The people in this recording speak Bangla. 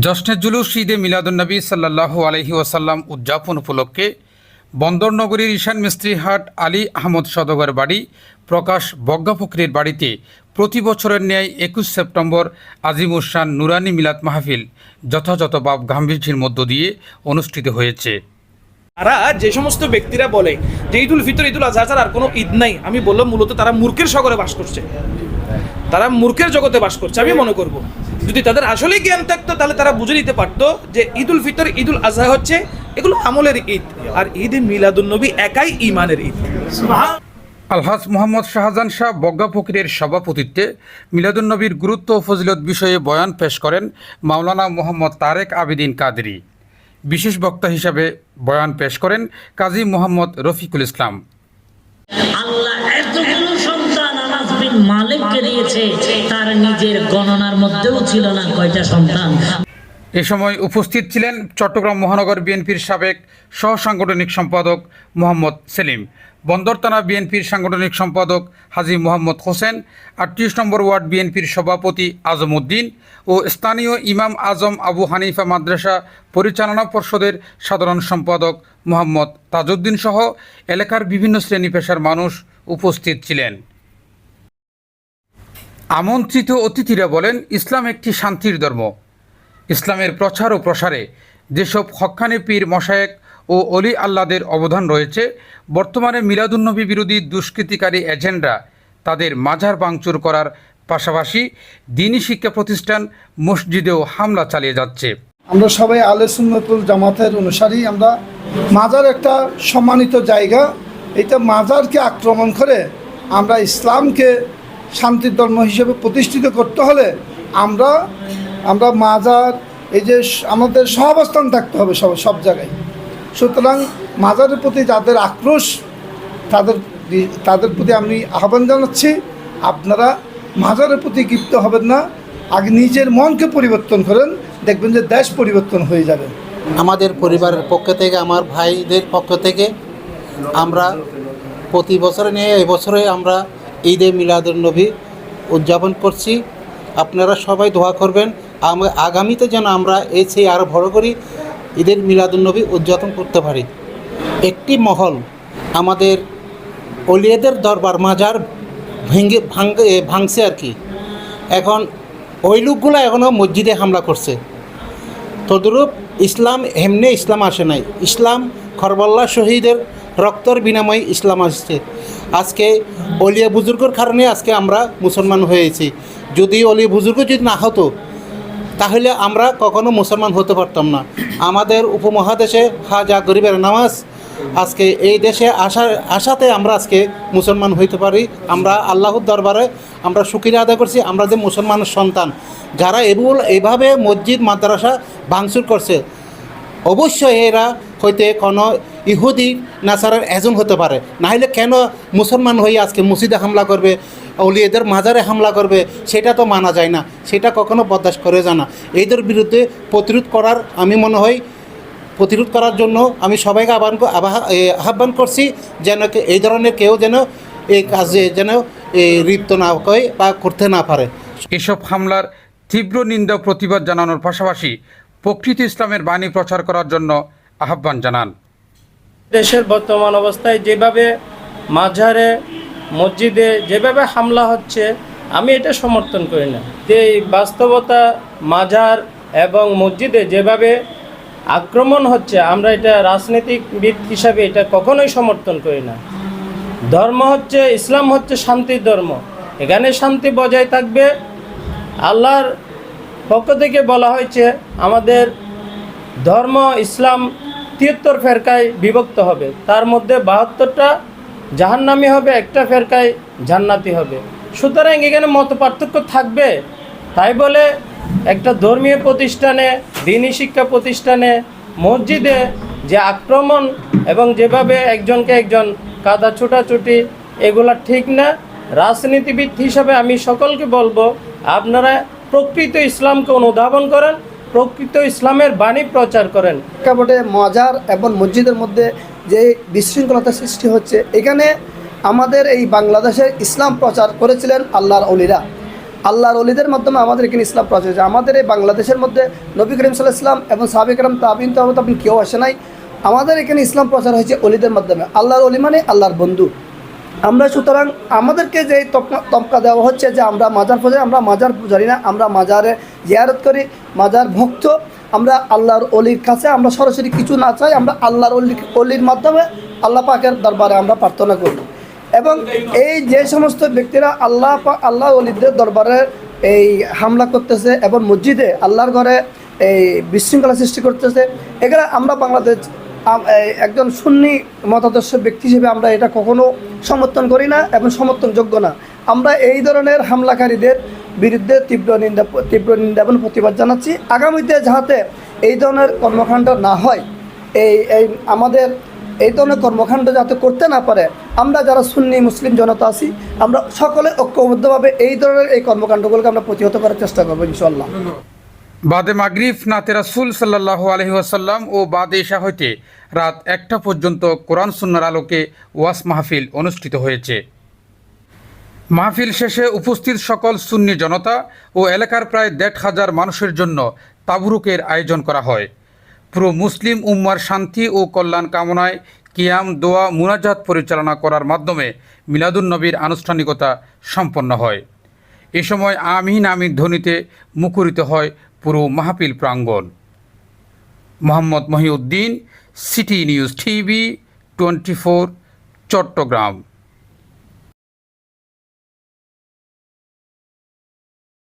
জশ্নে জুলুস ঈদে মিলাদুন্নবী সাল্লাহ আলহি ওয়াসাল্লাম উদযাপন উপলক্ষে বন্দরনগরীর ঈশান মিস্ত্রিহাট আলী আহমদ সদগর বাড়ি, প্রকাশ বজ্ঞাফকরির বাড়িতে প্রতি বছরের ন্যায় একুশ সেপ্টেম্বর আজিমুসান নুরানি মিলাদ মাহফিল যথাযথ বাব গাম্ভীর্যের মধ্য দিয়ে অনুষ্ঠিত হয়েছে। তারা যে সমস্ত ব্যক্তিরা বলে যে ঈদুল ফিতর, ঈদুল আজহা আর কোনো ঈদ নাই, আমি বললাম মূলত তারা মূর্খের সাগরে বাস করছে। তারা মূর্খের জগতে বাস করছে, আমি মনে করব। যদি তাদের আসলেই জ্ঞান থাকতো তাহলে তারা বুঝে নিতে পারতো যে ঈদুল ফিতর ঈদুল আজহা হচ্ছে এগুলো আমলের ঈদ। আর ঈদ মিলাদুন্নবী একাই ইমানের ঈদ। আলহাজ মোহাম্মদ শাহজাহান শাহ বগ্গা ফকিরের সভাপতিত্বে মিলাদুন্নবীর গুরুত্ব ও ফজিলত বিষয়ে বয়ান পেশ করেন মাওলানা মোহাম্মদ তারেক আবিদিন কাদরি। বিশেষ বক্তা হিসাবে বয়ান পেশ করেন কাজী মোহাম্মদ রফিকুল ইসলাম। আল্লাহ বিন মালিককে দিয়েছে, তার নিজের গণনার মধ্যেও ছিল না কয়টা সন্তান। এ সময় উপস্থিত ছিলেন চট্টগ্রাম মহানগর বিএনপির সাবেক সহ সাংগঠনিক সম্পাদক মোহাম্মদ সেলিম, বন্দর থানা বিএনপির সাংগঠনিক সম্পাদক হাজি মোহাম্মদ হোসেন, আটত্রিশ নম্বর ওয়ার্ড বিএনপির সভাপতি আজম উদ্দিন ও স্থানীয় ইমাম আজম আবু হানিফা মাদ্রাসা পরিচালনা পর্ষদের সাধারণ সম্পাদক মোহাম্মদ তাজউদ্দিন সহ এলাকার বিভিন্ন শ্রেণি পেশার মানুষ উপস্থিত ছিলেন। আমন্ত্রিত অতিথিরা বলেন, ইসলাম একটি শান্তির ধর্ম। ইসলামের প্রচার ও প্রসারে যেসব হক্কানি পীর মশায়েক ও অলি আল্লাদের অবদান রয়েছে, বর্তমানে মিলাদুন্নবী বিরোধী দুষ্কৃতিকারী এজেন্টরা তাদের মাজার ভাঙচুর করার পাশাপাশি দিনী শিক্ষা প্রতিষ্ঠান মসজিদেও হামলা চালিয়ে যাচ্ছে। আমরা সবাই আলে সুন্নতুল জামাতের অনুসারী, আমরা মাজার একটা সম্মানিত জায়গা। এটা মাজারকে আক্রমণ করে আমরা ইসলামকে শান্তির ধর্ম হিসেবে প্রতিষ্ঠিত করতে হলে আমরা আমরা মাজার, এই যে আমাদের সহাবস্থান থাকতে হবে সব সব জায়গায়। সুতরাং মাজারের প্রতি যাদের আক্রোশ, তাদের তাদের প্রতি আমি আহ্বান জানাচ্ছি, আপনারা মাজারের প্রতি ক্ষিপ্ত হবেন না, আগে নিজের মনকে পরিবর্তন করেন, দেখবেন যে দেশ পরিবর্তন হয়ে যাবে। আমাদের পরিবারের পক্ষ থেকে, আমার ভাইদের পক্ষ থেকে আমরা প্রতি বছরে নিয়ে এবছরে আমরা ঈদে মিলাদুলনবী উদযাপন করছি। আপনারা সবাই দোয়া করবেন। আগামীতে যেন আমরা এই সেই আরও বড় করি, ঈদের মিলাদুলনবী উদযাপন করতে পারি। একটি মহল আমাদের অলিয়াদের দরবার মাজার ভেঙে ভাঙ ভাঙছে আর কি। এখন ওই লোকগুলো এখনও মসজিদে হামলা করছে। তদরূপ ইসলাম এমনি ইসলাম আসে নাই। ইসলাম খরবল্লা শহীদের রক্তর বিনিময়ে ইসলাম আসছে। আজকে অলিয়া বুজুর্গর কারণে আজকে আমরা মুসলমান হয়েছি। যদি অলিয়া বুজুর্গ যদি না হতো, তাহলে আমরা কখনো মুসলমান হতে পারতাম না। আমাদের উপমহাদেশে হাজা গরিবের নামাজ আজকে এই দেশে আসা আসাতে আমরা আজকে মুসলমান হইতে পারি। আমরা আল্লাহর দরবারে আমরা সুকিরে আদায় করছি। আমরা যে মুসলমানের সন্তান, যারা এগুলো এইভাবে মসজিদ, মাদ্রাসা ভাঙচুর করছে, অবশ্যই এরা হইতে কোনো ইহুদি নাসারের এজন হতে পারে। নাহলে কেন মুসলমান হয়ে আজকে মসজিদে হামলা করবে অলিয়েদের মাজারে হামলা করবে সেটা তো মানা যায় না। সেটা কখনো বরদাস্ত করে জানা এদের বিরুদ্ধে প্রতিরোধ করার আমি মনে হয় প্রতিরোধ করার জন্য আমি সবাইকে আহ্বান আহ্বান করছি যেন এই ধরনের কেউ যেন এই কাজে যেন এ, লিপ্ত না হয় বা করতে না পারে। এসব হামলার তীব্র নিন্দা প্রতিবাদ জানানোর পাশাপাশি প্রকৃত ইসলামের বাণী প্রচার করার জন্য আহ্বান জানান। দেশের বর্তমান অবস্থায় যেভাবে মাঝারে মসজিদে যেভাবে হামলা হচ্ছে, আমি এটা সমর্থন করি না। যে বাস্তবতা মাজার এবং মসজিদে যেভাবে আক্রমণ হচ্ছে, আমরা এটা রাজনৈতিকবিদ হিসাবে এটা কখনোই সমর্থন করি না। ধর্ম হচ্ছে, ইসলাম হচ্ছে শান্তির ধর্ম। এখানে শান্তি বজায় থাকবে। আল্লাহর পক্ষ থেকে বলা হয়েছে, আমাদের ধর্ম, ইসলাম তিয়াত্তর ফেরকায় বিভক্ত হবে। তার মধ্যে বাহাত্তরটা জাহান্নামি হবে, একটা ফেরকায় জান্নাতি হবে। সুতরাং এখানে মত পার্থক্য থাকবে। তাই বলে একটা ধর্মীয় প্রতিষ্ঠানে, দিনী শিক্ষা প্রতিষ্ঠানে, মসজিদে যে আক্রমণ এবং যেভাবে একজনকে একজন কাদা ছোটাছুটি, এগুলা ঠিক না। রাজনীতিবিদ হিসাবে আমি সকলকে বলব, আপনারা প্রকৃত ইসলামকে অনুধাবন করেন প্রকৃত ইসলামের বাণী প্রচার করেন। প্রেক্ষাপটে মজার এবং মসজিদের মধ্যে যে বিশৃঙ্খলতা সৃষ্টি হচ্ছে, এখানে আমাদের এই বাংলাদেশে ইসলাম প্রচার করেছিলেন আল্লাহর অলিরা। আল্লাহর অলিদের মাধ্যমে আমাদের এখানে ইসলাম প্রচার হয়েছে। আমাদের এই বাংলাদেশের মধ্যে নবী করিম সাল্লাহ ইসলাম এবং সাহাবি করিম, তাবিন তাবিন কেউ আসে নাই। আমাদের এখানে ইসলাম প্রচার হয়েছে অলিদের মাধ্যমে। আল্লাহর অলি মানে আল্লাহর বন্ধু। আমরা সুতরাং আমাদেরকে যে তমকা দেওয়া হচ্ছে যে আমরা মাজার পূজারি আমরা মাজার পূজারি না, আমরা মাজারে জিয়ারত করি, মাজার ভক্ত, আমরা আল্লাহর অলির কাছে আমরা সরাসরি কিছু না চাই, আমরা আল্লাহর অলি অলির মাধ্যমে আল্লাহ পাকের দরবারে আমরা প্রার্থনা করি। এবং এই যে সমস্ত ব্যক্তিরা আল্লাহ আল্লাহ অলিদের দরবারে এই হামলা করতেছে এবং মসজিদে আল্লাহর ঘরে এই বিশৃঙ্খলা সৃষ্টি করতেছে, এগুলো আমরা বাংলাদেশ একজন সুন্নি মতাদর্শ ব্যক্তি হিসেবে আমরা এটা কখনো সমর্থন করি না এবং সমর্থনযোগ্য না। আমরা এই ধরনের হামলাকারীদের বিরুদ্ধে তীব্র নিন্দা তীব্র নিন্দা এবং প্রতিবাদ জানাচ্ছি। আগামীতে যাহাতে এই ধরনের কর্মকাণ্ড না হয়, এই এই আমাদের এই ধরনের কর্মকাণ্ড যাতে করতে না পারে, আমরা যারা সুন্নি মুসলিম জনতা আছি, আমরা সকলে ঐক্যবদ্ধভাবে এই ধরনের এই কর্মকাণ্ডগুলোকে আমরা প্রতিহত করার চেষ্টা করব ইনশাল্লাহ বাদে মাগরিফ নাতে রাসুল সাল্লাহ আলহি ওয়াসাল্লাম ও বাদে ঈশা হইতে রাত একটা পর্যন্ত কোরআন সুন্নার আলোকে ওয়াস মাহফিল অনুষ্ঠিত হয়েছে। মাহফিল শেষে উপস্থিত সকল সুন্নি জনতা ও এলাকার প্রায় দেড় হাজার মানুষের জন্য তাবরুকের আয়োজন করা হয়। পুরো মুসলিম উম্মার শান্তি ও কল্যাণ কামনায় কিয়াম, দোয়া, মুনাজাত পরিচালনা করার মাধ্যমে মিলাদুন্নবীর আনুষ্ঠানিকতা সম্পন্ন হয়। এ সময় আমিন আমিন ধ্বনিতে মুখরিত হয় পুরো মাহফিল প্রাঙ্গণ। Mohammad Mohiuddin city news TV twenty four Chattogram.